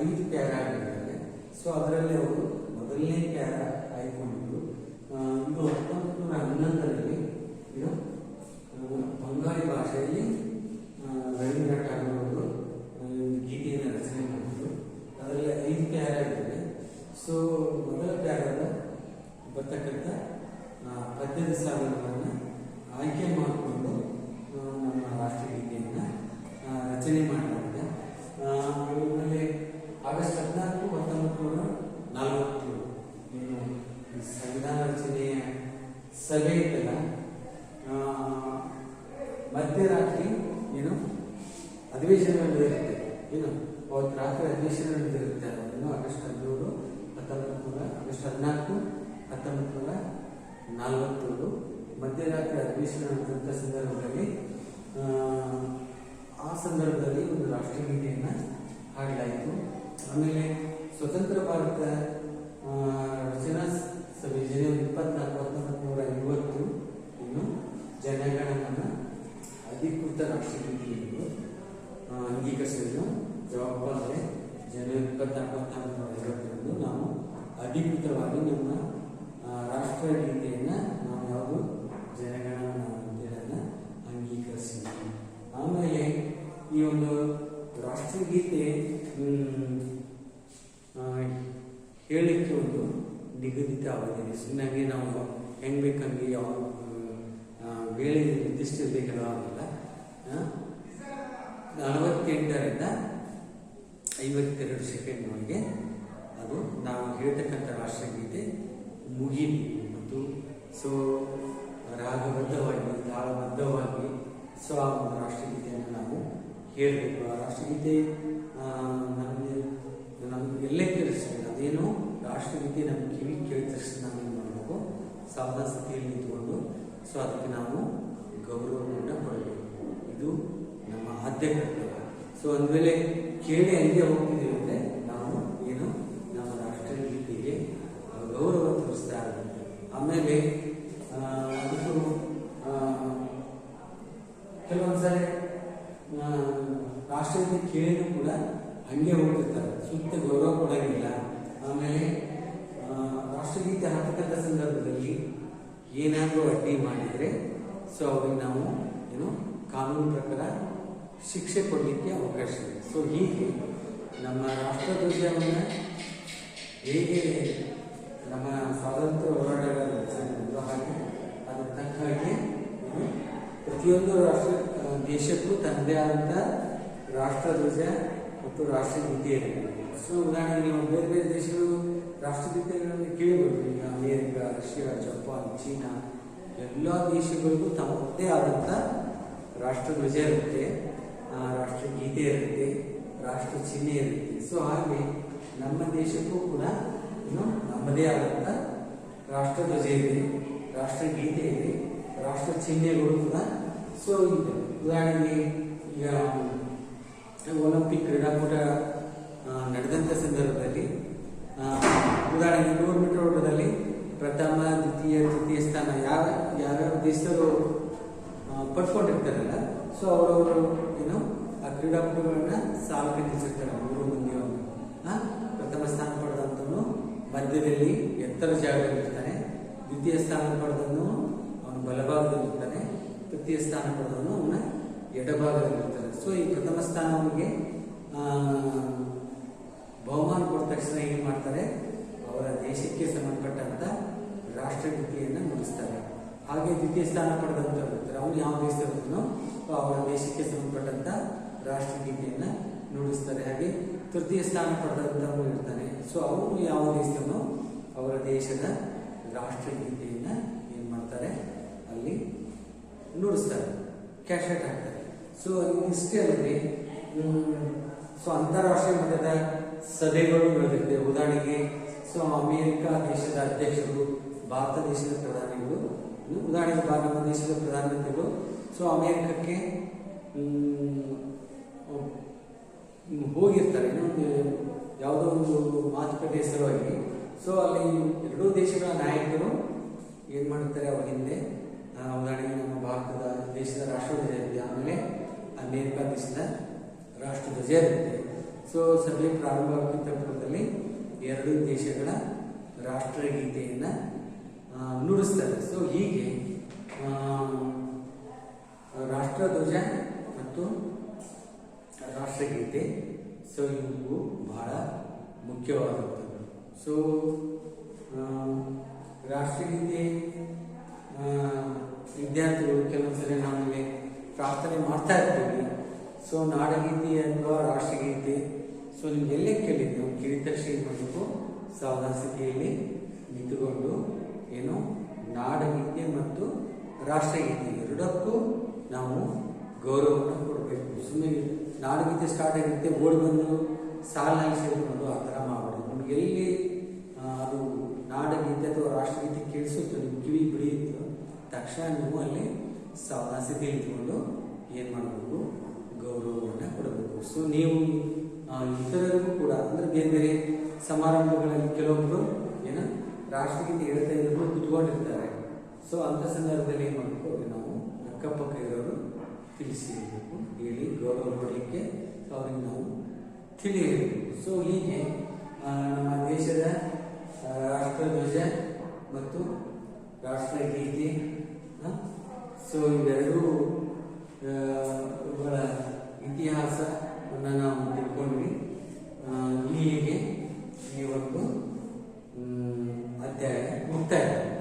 ಐದು ಪ್ಯಾರ ಆಗಿದ್ದಾರೆ ಸೊ ಅದರಲ್ಲಿ ಅವರು ಮೊದಲನೇ ಪ್ಯಾರ ಆಯ್ಕೊಂಡಿದ್ರು ಆ, ಇದು ಹತ್ತೊಂಬತ್ತು ನೂರ ಹನ್ನೊಂದರಲ್ಲಿ ಇದು ಬಂಗಾಳಿ ಭಾಷೆಯಲ್ಲಿ ರವೀಂದ್ರ ಠಾಗೂರ್ ಅವರು ಗೀತೆಯನ್ನು ರಚನೆ ಮಾಡಿದ್ರು. ಅದರಲ್ಲಿ ಐದು ಪ್ಯಾರ ಇದೆ. ಸೊ ಮೊದಲ ಪ್ಯಾರದ ಬರ್ತಕ್ಕಂಥ ಪದ್ಯದ ಸಾಲುಗಳನ್ನು ಆಯ್ಕೆ ಮಾಡಿಕೊಂಡು ಆ, ನಮ್ಮ ರಾಷ್ಟ್ರಗೀತೆಯನ್ನು ಆ, ರಚನೆ ಮಾಡಲಾಗಿದೆ ಆ, ಆಮೇಲೆ ಆಗಸ್ಟ್ ಹದಿನಾಲ್ಕು ಹತ್ತೊಂಬತ್ತು ನೂರ ನಲವತ್ತು ಏನು ಈ ಸಂವಿಧಾನ ರಚನೆಯ ಸಭೆ ಇತ್ತಲ್ಲ ಆ, ಮಧ್ಯರಾತ್ರಿ ಏನು ಅಧಿವೇಶನ ನಡೆದಿರುತ್ತೆ ಏನು ಅವತ್ತು ರಾತ್ರಿ ಅಧಿವೇಶನ ನಡೆದಿರುತ್ತೆ ಅದನ್ನು ಆಗಸ್ಟ್ ಹದಿನೇಳು ಹತ್ತೊಂಬತ್ತು ನೂರ ಆಗಸ್ಟ್ ಹದಿನಾಲ್ಕು ಹತ್ತೊಂಬತ್ತು ನೂರ ನಲವತ್ತೇಳು ಮಧ್ಯರಾತ್ರಿ ಅಧಿವೇಶನ ನಡೆದಂಥ ಸಂದರ್ಭದಲ್ಲಿ ಆ, ಆ ಸಂದರ್ಭದಲ್ಲಿ ಒಂದು ರಾಷ್ಟ್ರಗೀತೆಯನ್ನು ಹಾಡಲಾಯಿತು ಆಮೇಲೆ ಸ್ವತಂತ್ರ ಭಾರತ ಆ, ರಚನಾ ಸಭೆ ಜನವರಿ ಇಪ್ಪತ್ನಾಲ್ಕು ಹತ್ತೊಂಬತ್ತು ನೂರ ಐವತ್ತು ಇನ್ನು ಜನಗಣಮನ ಅಧಿಕೃತ ರಾಷ್ಟ್ರೀಯ ಆ, ಅಂಗೀಕರಿಸಿದ್ರು ಜವಾಬ್ದಾರಿ ಜನವರಿ ಐವತ್ತರಂದು ನಾವು ಅಧಿಕೃತವಾಗಿ ನಮ್ಮ ರಾಷ್ಟ್ರ ರಾಷ್ಟ್ರಗೀತೆಯನ್ನು ನಾವು ಯಾವುದು ಜನಗಣನ ಅಂತೇಳನ್ನು ಅಂಗೀಕರಿಸಿದ್ವಿ. ಆಮೇಲೆ ಈ ಒಂದು ರಾಷ್ಟ್ರಗೀತೆ ಹೇಳಲಿಕ್ಕೆ ಒಂದು ನಿಗದಿತ ಅವಧಿ ಸುಮ್ಮನೆ ನಾವು ಹೆಂಗ್ ಬೇಕಂಗೆ ಯಾವ ವೇಳೆ ನಿರ್ದಿಷ್ಟ ಕೆಲವಾಗಿಲ್ಲ ನಲವತ್ತೆಂಟರಿಂದ ಐವತ್ತೆರಡು ಸೆಕೆಂಡ್ನೊಳಗೆ ಅದು ನಾವು ಹೇಳ್ತಕ್ಕಂಥ ರಾಷ್ಟ್ರಗೀತೆ ಮುಗಿಲಿ ಮತ್ತು ಸೊ ರಾಗಬದ್ಧವಾಗಿ, ತಾಳಬದ್ಧವಾಗಿ ಸೊ ಆ ಒಂದು ರಾಷ್ಟ್ರಗೀತೆಯನ್ನು ನಾವು ಹೇಳಬೇಕು. ಆ ರಾಷ್ಟ್ರಗೀತೆ ನಮಗೆ, ನಮ್ಗೆ ಎಲ್ಲೇ ಕೇಳಿಸ್ಬೇಕು ಅದೇನು ರಾಷ್ಟ್ರಗೀತೆ ನಮ್ಮ ಕಿವಿ ಕೇಳಿದ ತಕ್ಷಣ ನಾವು ಏನು ಮಾಡಬೇಕು? ಸಾವಧಾನ ಸ್ಥಿತಿಯಲ್ಲಿ ನಿಂತುಕೊಂಡು ಸೊ ಅದಕ್ಕೆ ನಾವು ಗೌರವವನ್ನು ಕೊಡಬೇಕು. ಇದು ನಮ್ಮ ಆದ್ಯ ಕರ್ತವ್ಯ ಸೊ ಅಂದಮೇಲೆ ಕೇಳಿ ಹಂಗೆ ಹೋಗ್ತಿದ್ದೀವಿ ಅಂದರೆ ನಾವು ಏನು ನಮ್ಮ ರಾಷ್ಟ್ರಗೀತೆಗೆ ಗೌರವ ತೋರಿಸ್ತಾ ಇರಬೇಕು ಆಮೇಲೆ ಆ, ಅದಕ್ಕೂ ಆ, ಕೆಲವೊಂದ್ಸರಿ ಆ, ರಾಷ್ಟ್ರಗೀತೆ ಕೇಳಿನೂ ಕೂಡ ಹಂಗೆ ಹೋಗ್ತಿರ್ತಾರೆ ಸೂಕ್ತ ಗೌರವ ಕೊಡಂಗಿಲ್ಲ ಆಮೇಲೆ ಆ, ರಾಷ್ಟ್ರಗೀತೆ ಹಾಕತಕ್ಕಂಥ ಸಂದರ್ಭದಲ್ಲಿ ಏನಾದರೂ ಅಡ್ಡಿ ಮಾಡಿದರೆ ಸೊ ಅವ್ರಿಗೆ ನಾವು ಏನು ಕಾನೂನು ಪ್ರಕಾರ ಶಿಕ್ಷೆ ಕೊಡಲಿಕ್ಕೆ ಅವಕಾಶ ಇದೆ. ಸೊ ಹೀಗೆ ನಮ್ಮ ರಾಷ್ಟ್ರಧ್ವಜವನ್ನು ಹೇಗೆ ನಮ್ಮ ಸ್ವಾತಂತ್ರ್ಯ ಹೋರಾಟಗಾರರು ಹಾಗೆ ಅದರ ತಕ್ಕ ಹಾಗೆ ಪ್ರತಿಯೊಂದು ರಾಷ್ಟ್ರ ದೇಶಕ್ಕೂ ತನ್ನದೇ ಆದಂಥ ರಾಷ್ಟ್ರಧ್ವಜ ಮತ್ತು ರಾಷ್ಟ್ರಗೀತೆ ಇದೆ. ಸೊ ಉದಾಹರಣೆಗೆ ನೀವು ಬೇರೆ ಬೇರೆ ದೇಶಗಳು ರಾಷ್ಟ್ರಗೀತೆಗಳನ್ನು ಕೇಳಿಬೋದು. ಈಗ ಅಮೇರಿಕ, ರಷ್ಯಾ, ಜಪಾನ್, ಚೀನಾ, ಎಲ್ಲ ದೇಶಗಳಿಗೂ ತಮ್ಮದೇ ಆದಂಥ ರಾಷ್ಟ್ರಧ್ವಜ ಇರುತ್ತೆ. ರಾಷ್ಟ್ರಗೀತೆ ಇರುತ್ತೆ, ರಾಷ್ಟ್ರ ಚಿಹ್ನೆ ಇರುತ್ತೆ. ಸೊ ಹಾಗೆ ನಮ್ಮ ದೇಶಕ್ಕೂ ಕೂಡ ಇನ್ನು ನಮ್ಮದೇ ಆದಂಥ ರಾಷ್ಟ್ರಧ್ವಜ ಇದೆ ರಾಷ್ಟ್ರಗೀತೆ ಇದೆ, ರಾಷ್ಟ್ರ ಚಿಹ್ನೆಗಳು ಕೂಡ ಸೊ ಇದೆ. ಉದಾಹರಣೆಗೆ ಈಗ ಒಲಿಂಪಿಕ್ ಕ್ರೀಡಾಕೂಟ ನಡೆದಂಥ ಸಂದರ್ಭದಲ್ಲಿ ಉದಾಹರಣೆಗೆ ನೂರು ಮೀಟರ್ ಓಟದಲ್ಲಿ ಪ್ರಥಮ, ದ್ವಿತೀಯ, ತೃತೀಯ ಸ್ಥಾನ ಯಾವ ಯಾವ್ಯಾವ ದೇಶದವರು ಪಡ್ಕೊಂಡಿರ್ತಾರಲ್ಲ ಸೊ ಅವರವರು ಏನು ಆ ಕ್ರೀಡಾಪಟುಗಳನ್ನ ಸಾಲಕ್ಕೆ ನಿಲ್ಲಿಸಿರ್ತಾರೆ ಮೂರು ಮಂದಿಯವರು ಪ್ರಥಮ ಸ್ಥಾನ ಪಡೆದಂತವನು ಮಧ್ಯದಲ್ಲಿ ಎತ್ತರ ಜಾಗದಲ್ಲಿರ್ತಾನೆ ದ್ವಿತೀಯ ಸ್ಥಾನ ಪಡೆದವನು ಅವನು ಬಲಭಾಗದಲ್ಲಿರ್ತಾನೆ ತೃತೀಯ ಸ್ಥಾನ ಪಡೆದವನು ಅವನ ಎಡಭಾಗದಲ್ಲಿರ್ತಾನೆ ಸೊ ಈ ಪ್ರಥಮ ಸ್ಥಾನ ಅವನಿಗೆ ಬಹುಮಾನ ಕೊಟ್ಟ ತಕ್ಷಣ ಏನು ಮಾಡ್ತಾರೆ? ಅವರ ದೇಶಕ್ಕೆ ಸಂಬಂಧಪಟ್ಟಂತ ರಾಷ್ಟ್ರಗೀತೆಯನ್ನು ನುಡಿಸ್ತಾರೆ. ಹಾಗೆ ದ್ವಿತೀಯ ಸ್ಥಾನ ಪಡೆದಂತ ಹೇಳ್ತಾರೆ ಅವನು ಯಾವ ದೇಶದವರನ್ನು? ಅವರ ದೇಶಕ್ಕೆ ಸಂಬಂಧಪಟ್ಟಂತ ರಾಷ್ಟ್ರಗೀತೆಯನ್ನ ನುಡಿಸ್ತಾರೆ. ಹಾಗೆ ತೃತೀಯ ಸ್ಥಾನ ಪಡೆದಂತವನು ಇರ್ತಾನೆ ಸೊ ಅವನು ಯಾವ ದೇಶದವನು ಅವರ ದೇಶದ ರಾಷ್ಟ್ರಗೀತೆಯನ್ನ ಏನ್ ಮಾಡ್ತಾರೆ? ಅಲ್ಲಿ ನುಡಿಸ್ತಾರೆ. ಕ್ಯಾಶೆಟ್ ಹಾಕ್ತಾರೆ. ಸೊ ಇಷ್ಟೇ ಅಲ್ಲಿ ಸೊ ಅಂತಾರಾಷ್ಟ್ರೀಯ ಮಟ್ಟದ ಸಭೆಗಳು ನಡೆದಿದೆ. ಉದಾಹರಣೆಗೆ ಸೊ ಅಮೆರಿಕ ದೇಶದ ಅಧ್ಯಕ್ಷರು, ಭಾರತ ದೇಶದ ಪ್ರಧಾನಿಗಳು ಉದಾಹರಣೆಗೆ ಭಾರತ ದೇಶದ ಪ್ರಧಾನಮಂತ್ರಿಗಳು. ಸೊ ಅಮೇರಿಕಕ್ಕೆ ಹೋಗಿರ್ತಾರೆ. ಯಾವುದೋ ಒಂದು ಮಾತುಕತೆ ಸಲುವಾಗಿ ಸೊ ಅಲ್ಲಿ ಎರಡೂ ದೇಶಗಳ ನಾಯಕರು ಏನು ಮಾಡ್ತಾರೆ ಅವ್ರ ಹಿಂದೆ? ಉದಾಹರಣೆಗೆ ನಮ್ಮ ಭಾರತದ ದೇಶದ ರಾಷ್ಟ್ರಧ್ವಜ ಇರುತ್ತೆ ಆಮೇಲೆ ಅಮೇರಿಕ ದೇಶದ ರಾಷ್ಟ್ರಧ್ವಜ ಇರುತ್ತೆ ಸೊ ಸಭೆ ಪ್ರಾರಂಭಕ್ಕಿಂತ ಪೂರ್ವದಲ್ಲಿ ಎರಡೂ ದೇಶಗಳ ರಾಷ್ಟ್ರಗೀತೆಯನ್ನು ನುಡಿಸ್ತಾರೆ. ಸೊ ಹೀಗೆ ರಾಷ್ಟ್ರಧ್ವಜ ಮತ್ತು ರಾಷ್ಟ್ರಗೀತೆ, ಸೊ, ಇವು ಬಹಳ ಮುಖ್ಯವಾದಂಥದ್ದು. ಸೊ ರಾಷ್ಟ್ರಗೀತೆ ವಿದ್ಯಾರ್ಥಿಗಳು ಸರಿ ನಮಗೆ ಪ್ರಾರ್ಥನೆ ಮಾಡ್ತಾ ಇರ್ತೀವಿ. ಸೊ ನಾಡಗೀತೆ ಅಥವಾ ರಾಷ್ಟ್ರಗೀತೆ, ಸೊ, ನಿಮ್ಗೆ ಎಲ್ಲೇ ಕೇಳಿದ್ದು ಕಿರಿತ ಸಾವಧಾನ ಸ್ಥಿತಿಯಲ್ಲಿ ನಿಂತುಕೊಂಡು ಏನು ನಾಡಗೀತೆ ಮತ್ತು ರಾಷ್ಟ್ರಗೀತೆ ಎರಡಕ್ಕೂ ನಾವು ಗೌರವವನ್ನು ಕೊಡಬೇಕು. ಸುಮ್ಮನೆ ನಾಡಗೀತೆ ಸ್ಟಾರ್ಟ್ ಆಗಿರುತ್ತೆ, ಓಡಿ ಬಂದು ಸಾಲಿನಲ್ಲಿ ಸೇರಿಕೊಂಡು ಆ ಥರ ಮಾಡಬಾರ್ದು ನಮ್ಗೆ ಎಲ್ಲಿ ಅದು ನಾಡಗೀತೆ ಅಥವಾ ರಾಷ್ಟ್ರಗೀತೆ ಕೇಳಿಸುತ್ತೋ ನಿಮ್ಮ ಕಿವಿ ಬಿಡಿಯುತ್ತೋ, ತಕ್ಷಣ ನೀವು ಅಲ್ಲಿ ಸಿದ್ಧಿ ಇಟ್ಕೊಂಡು ಏನು ಮಾಡಬೇಕು? ಗೌರವವನ್ನು ಕೊಡಬೇಕು. ಸೊ ನೀವು ಇತರರಿಗೂ ಕೂಡ, ಅಂದರೆ ಬೇರೆ ಬೇರೆ ಸಮಾರಂಭಗಳಲ್ಲಿ ಕೆಲವೊಬ್ಬರು ಏನು ರಾಷ್ಟ್ರಗೀತೆ ಹೇಳ್ತಾ ಇದ್ರು ಕುತ್ಕೊಂಡಿರ್ತಾರೆ ಸೊ ಅಂಥ ಸಂದರ್ಭದಲ್ಲಿ ಏನು ನಾವು ಅಕ್ಕಪಕ್ಕ ಇರೋರು ತಿಳಿಸಿ ಹೇಳಬೇಕು ಹೇಳಿ ಗೌರವ ಕೊಡಲಿಕ್ಕೆ ಅವ್ರಿಗೆ ನಾವು ತಿಳಿಯಬೇಕು. ಸೊ ಹೀಗೆ ನಮ್ಮ ದೇಶದ ರಾಷ್ಟ್ರಧ್ವಜ ಮತ್ತು ರಾಷ್ಟ್ರಗೀತೆ ಸೊ ಇವೆರಡೂ ಇತಿಹಾಸವನ್ನು ನಾವು ತಿಳ್ಕೊಂಡ್ವಿ. ಇಲ್ಲಿಗೆ ಈ ಒಂದು अध्याय मुक्त है।